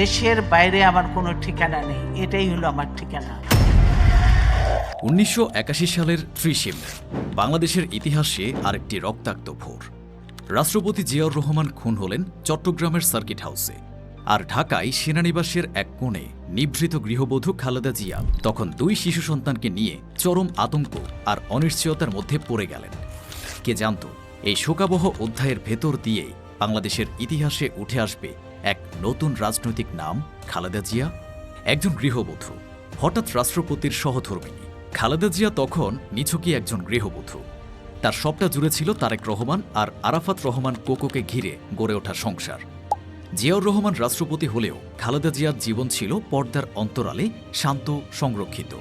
দেশের বাইরে আমার কোনো ঠিকানা নেই। এটাই হলো আমার ঠিকানা। উনিশশো একাশি সালের ত্রিশে মে, বাংলাদেশের ইতিহাসে আরেকটি রক্তাক্ত ভোর। রাষ্ট্রপতি জিয়াউর রহমান খুন হলেন চট্টগ্রামের সার্কিট হাউসে। আর ঢাকায় সেনানিবাসের এক কোণে নিভৃত গৃহবধূ খালেদা জিয়া, তখন দুই শিশু সন্তানকে নিয়ে চরম আতঙ্ক আর অনিশ্চয়তার মধ্যে পড়ে গেলেন। কে জানত, এই শোকাবহ অধ্যায়ের ভেতর দিয়েই বাংলাদেশের ইতিহাসে উঠে আসবে এক নতুন রাজনৈতিক নাম, খালেদা জিয়া। একজন গৃহবধূ, হঠাৎ রাষ্ট্রপতির সহধর্মিনী খালেদা জিয়া তখন নিছকই একজন গৃহবধূ। তার সবটা জুড়ে ছিল তারেক রহমান আর আরাফাত রহমান কোকোকে ঘিরে গড়ে ওঠা সংসার। জিয়াউর রহমান রাষ্ট্রপতি হলেও খালেদা জিয়ার জীবন ছিল পর্দার অন্তরালে শান্ত, সংরক্ষিত।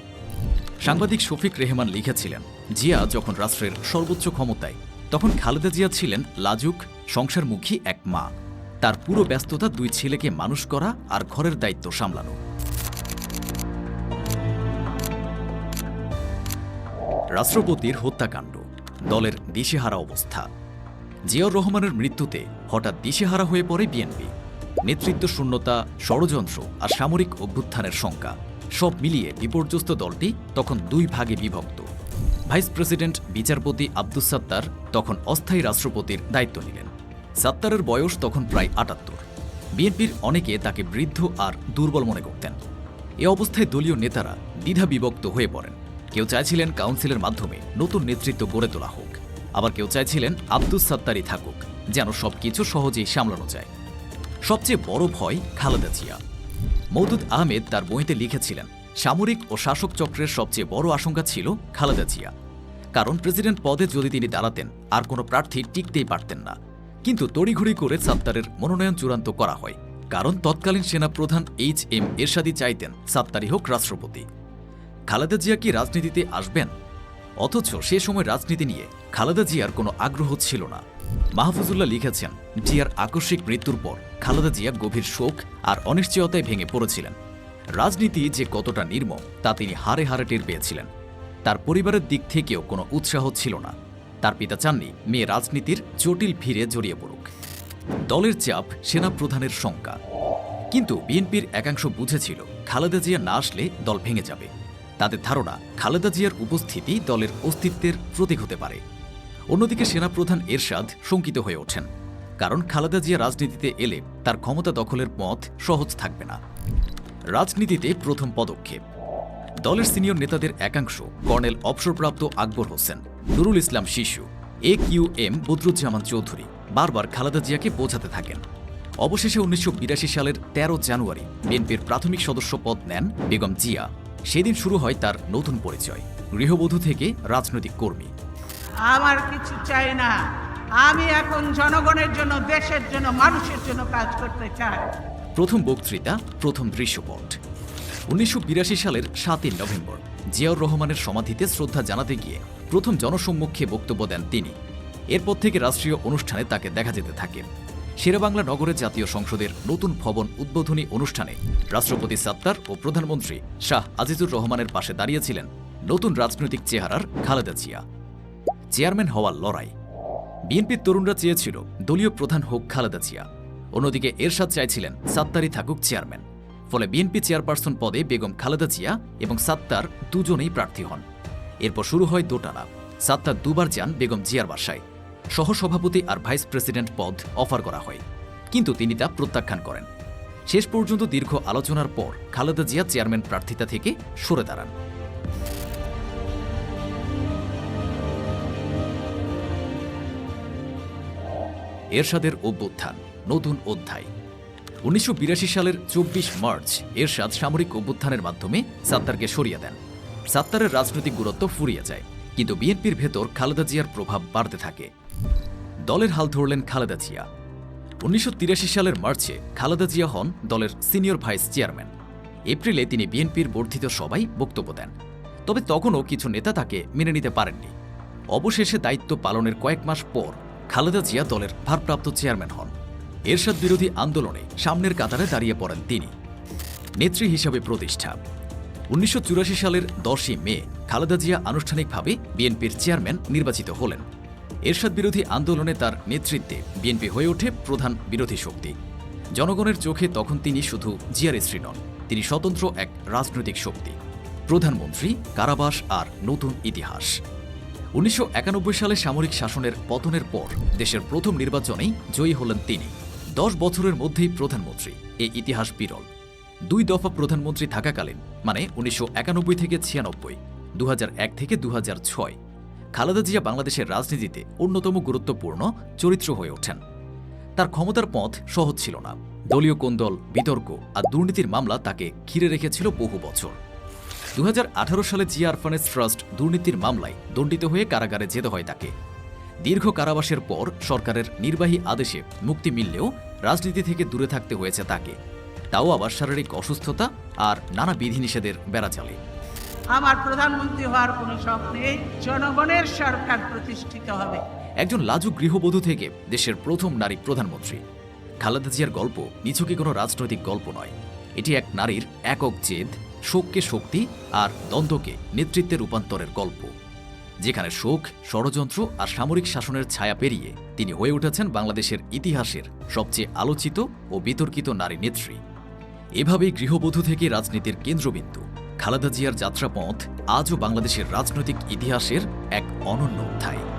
সাংবাদিক শফিক রেহমান লিখেছিলেন, জিয়া যখন রাষ্ট্রের সর্বোচ্চ ক্ষমতায়, তখন খালেদা জিয়া ছিলেন লাজুক, সংসারমুখী এক মা। তার পুরো ব্যস্ততা দুই ছেলেকে মানুষ করা আর ঘরের দায়িত্ব সামলানো। রাষ্ট্রপতির হত্যাকাণ্ড, দলের দিশেহারা অবস্থা। জিয়াউর রহমানের মৃত্যুতে হঠাৎ দিশেহারা হয়ে পড়ে বিএনপি। নেতৃত্ব শূন্যতা, ষড়যন্ত্র আর সামরিক অভ্যুত্থানের শঙ্কা, সব মিলিয়ে বিপর্যস্ত দলটি তখন দুই ভাগে বিভক্ত। ভাইস প্রেসিডেন্ট, বিচারপতি আব্দুস সাত্তার তখন অস্থায়ী রাষ্ট্রপতির দায়িত্ব নিলেন। সাত্তারের বয়স তখন প্রায় আটাত্তর। বিএনপির অনেকে তাকে বৃদ্ধ আর দুর্বল মনে করতেন। এ অবস্থায় দলীয় নেতারা দ্বিধা বিভক্ত হয়ে পড়েন। কেউ চাইছিলেন কাউন্সিলের মাধ্যমে নতুন নেতৃত্ব গড়ে তোলা হোক। আবার কেউ চাইছিলেন আব্দুস সাত্তারই থাকুক, যেন সবকিছু সহজেই সামলানো যায়। সবচেয়ে বড় ভয় খালেদা জিয়া। মৌদুদ আহমেদ তার বইতে লিখেছিলেন, সামরিক ও শাসক চক্রের সবচেয়ে বড় আশঙ্কা ছিল খালেদা জিয়া। কারণ প্রেসিডেন্ট পদে যদি তিনি দাঁড়াতেন, আর কোনো প্রার্থী টিকতেই পারতেন না। কিন্তু তড়িঘড়ি করে সাত্তারের মনোনয়ন চূড়ান্ত করা হয়, কারণ তৎকালীন সেনাপ্রধান এইচ এম এরশাদি চাইতেন সাত্তারি হোক রাষ্ট্রপতি। খালেদা জিয়া কি রাজনীতিতে আসবেন? অথচ সে সময় রাজনীতি নিয়ে খালেদা জিয়ার কোনো আগ্রহ ছিল না। মাহফুজুল্লাহ লিখেছেন, জিয়ার আকস্মিক মৃত্যুর পর খালেদা জিয়া গভীর শোক আর অনিশ্চয়তায় ভেঙে পড়েছিলেন। রাজনীতি যে কতটা নির্মম, তা তিনি হারে হারে টের পেয়েছিলেন। তার পরিবারের দিক থেকেও কোনো উৎসাহ ছিল না। তার পিতা চাননি। মেয়ে রাজনীতির জটিল ভিড়ে জড়িয়ে পড়ুক। দলের চাপ সেনাপ্রধানের শঙ্কা। কিন্তু বিএনপির একাংশ বুঝেছিল, খালেদা জিয়া না আসলে দল ভেঙে যাবে। তাদের ধারণা, খালেদা জিয়ার উপস্থিতি দলের অস্তিত্বের প্রতীক হতে পারে। অন্যদিকে সেনাপ্রধান এরশাদ শঙ্কিত হয়ে ওঠেন। কারণ খালেদা জিয়া রাজনীতিতে এলে তার ক্ষমতা দখলের পথ সহজ থাকবে না। রাজনীতিতে প্রথম পদক্ষেপ। দলের সিনিয়র নেতাদের একাংশ কর্নেল অবসরপ্রাপ্ত আকবর হোসেন নুরুল ইসলাম শিশু A Q M Badruzzaman Chowdhury বারবার খালেদা জিয়াকে বোঝাতে থাকেন। অবশেষে উনিশশো সালের ১৩ জানুয়ারি বিএনপির প্রাথমিক সদস্য পদ নেন বেগম জিয়া। সেদিন শুরু হয় তার নতুন পরিচয় গৃহবধূ থেকে রাজনৈতিক কর্মী। আমার কিছু চাই না। আমি এখন জনগণের জন্য দেশের জন্য মানুষের জন্য কাজ করতে চাই। প্রথম বক্তৃতা প্রথম দৃশ্যপট। উনিশশো বিরাশি সালের সাতই নভেম্বর, জিয়াউর রহমানের সমাধিতে শ্রদ্ধা জানাতে গিয়ে প্রথম জনসম্মুখে বক্তব্য দেন তিনি। এরপর থেকে রাষ্ট্রীয় অনুষ্ঠানে তাকে দেখা যেতে থাকে। শেরেবাংলা নগরের জাতীয় সংসদের নতুন ভবন উদ্বোধনী অনুষ্ঠানে রাষ্ট্রপতি সাত্তার ও প্রধানমন্ত্রী শাহ আজিজুর রহমানের পাশে দাঁড়িয়েছিলেন নতুন রাজনৈতিক চেহারার খালেদা জিয়া। চেয়ারম্যান হওয়ার লড়াই। বিএনপির তরুণরা চেয়েছিল, দলীয় প্রধান হোক খালেদা জিয়া। অন্যদিকে এরশাদ চাইছিলেন সাত্তারই থাকুক চেয়ারম্যান। ফলে বিএনপি চেয়ারপারসন পদে বেগম খালেদা জিয়া এবং সাত্তার দুজনেই প্রার্থী হন। এরপর শুরু হয় দোটানা। সাত্তার দুবার যান বেগম জিয়ার বাসায়। সহসভাপতি আর ভাইস প্রেসিডেন্ট পদ অফার করা হয়। কিন্তু তিনি তা প্রত্যাখ্যান করেন। শেষ পর্যন্ত দীর্ঘ আলোচনার পর খালেদা জিয়া চেয়ারম্যান প্রার্থিতা থেকে সরে দাঁড়ান। এরশাদের অভ্যুত্থান, নতুন অধ্যায়। উনিশশো বিরাশি সালের চব্বিশ মার্চ এরশাদ সামরিক অভ্যুত্থানের মাধ্যমে সাত্তারকে সরিয়ে দেন। সাত্তারের রাজনৈতিক গুরুত্ব ফুরিয়ে যায়, কিন্তু বিএনপির ভেতর খালেদা জিয়ার প্রভাব বাড়তে থাকে। দলের হাল ধরলেন খালেদা জিয়া। উনিশশো তিরাশি সালের মার্চে খালেদা জিয়া হন দলের সিনিয়র ভাইস চেয়ারম্যান। এপ্রিলে তিনি বিএনপির বর্ধিত সবাই বক্তব্য দেন। তবে তখনও কিছু নেতা তাকে মেনে নিতে পারেননি। অবশেষে দায়িত্ব পালনের কয়েক মাস পর খালেদা জিয়া দলের ভারপ্রাপ্ত চেয়ারম্যান হন। এরশাদ বিরোধী আন্দোলনে সামনের কাতারে দাঁড়িয়ে পড়েন তিনি। নেত্রী হিসাবে প্রতিষ্ঠা। উনিশশো চুরাশি সালের দশই মে খালেদা জিয়া আনুষ্ঠানিকভাবে বিএনপির চেয়ারম্যান নির্বাচিত হলেন। এরশাদ বিরোধী আন্দোলনে তার নেতৃত্বে বিএনপি হয়ে ওঠে প্রধান বিরোধী শক্তি। জনগণের চোখে তখন তিনি শুধু জিয়ার স্ত্রী নন, তিনি স্বতন্ত্র এক রাজনৈতিক শক্তি। প্রধানমন্ত্রী, কারাবাস আর নতুন ইতিহাস। উনিশশো একানব্বই সালে সামরিক শাসনের পতনের পর দেশের প্রথম নির্বাচনেই জয়ী হলেন তিনি। দশ বছরের মধ্যেই প্রধানমন্ত্রী। এই ইতিহাস বিরল। দুই দফা প্রধানমন্ত্রী থাকাকালীন মানে উনিশশো একানব্বই থেকে ছিয়ানব্বই দু থেকে দু খালেদা জিয়া বাংলাদেশের রাজনীতিতে অন্যতম গুরুত্বপূর্ণ চরিত্র হয়ে ওঠেন। তার ক্ষমতার পথ সহজ ছিল না। দলীয় কোন্দল, বিতর্ক আর দুর্নীতির মামলা তাকে ঘিরে রেখেছিল বহু বছর। দু হাজার আঠারো সালে জিয়া আরফানেস ট্রাস্ট দুর্নীতির মামলায় দণ্ডিত হয়ে কারাগারে যেতে হয় তাকে। দীর্ঘ কারাবাসের পর সরকারের নির্বাহী আদেশে মুক্তি মিললেও রাজনীতি থেকে দূরে থাকতে হয়েছে তাকে। তাও আবার শারীরিক অসুস্থতা আর নানা বিধিনিষেধের বেড়াচালে। আমার প্রধানমন্ত্রী হওয়ার কোনো শখ নেই জনগণের সরকার প্রতিষ্ঠিত হবে। একজন লাজুক গৃহবধূ থেকে দেশের প্রথম নারী প্রধানমন্ত্রী। খালেদা জিয়ার গল্প নিছকই কোনো রাজনৈতিক গল্প নয়। এটি এক নারীর একক জেদ শোককে শক্তি আর দ্বন্দ্বকে নেতৃত্বে রূপান্তরের গল্প। যেখানে শোক, ষড়যন্ত্র আর সামরিক শাসনের ছায়া পেরিয়ে তিনি হয়ে উঠেছেন বাংলাদেশের ইতিহাসের সবচেয়ে আলোচিত ও বিতর্কিত নারী নেত্রী। এভাবেই গৃহবধূ থেকে রাজনীতির কেন্দ্রবিন্দু খালেদা জিয়ার যাত্রাপথ আজও বাংলাদেশের রাজনৈতিক ইতিহাসের এক অনন্য অধ্যায়।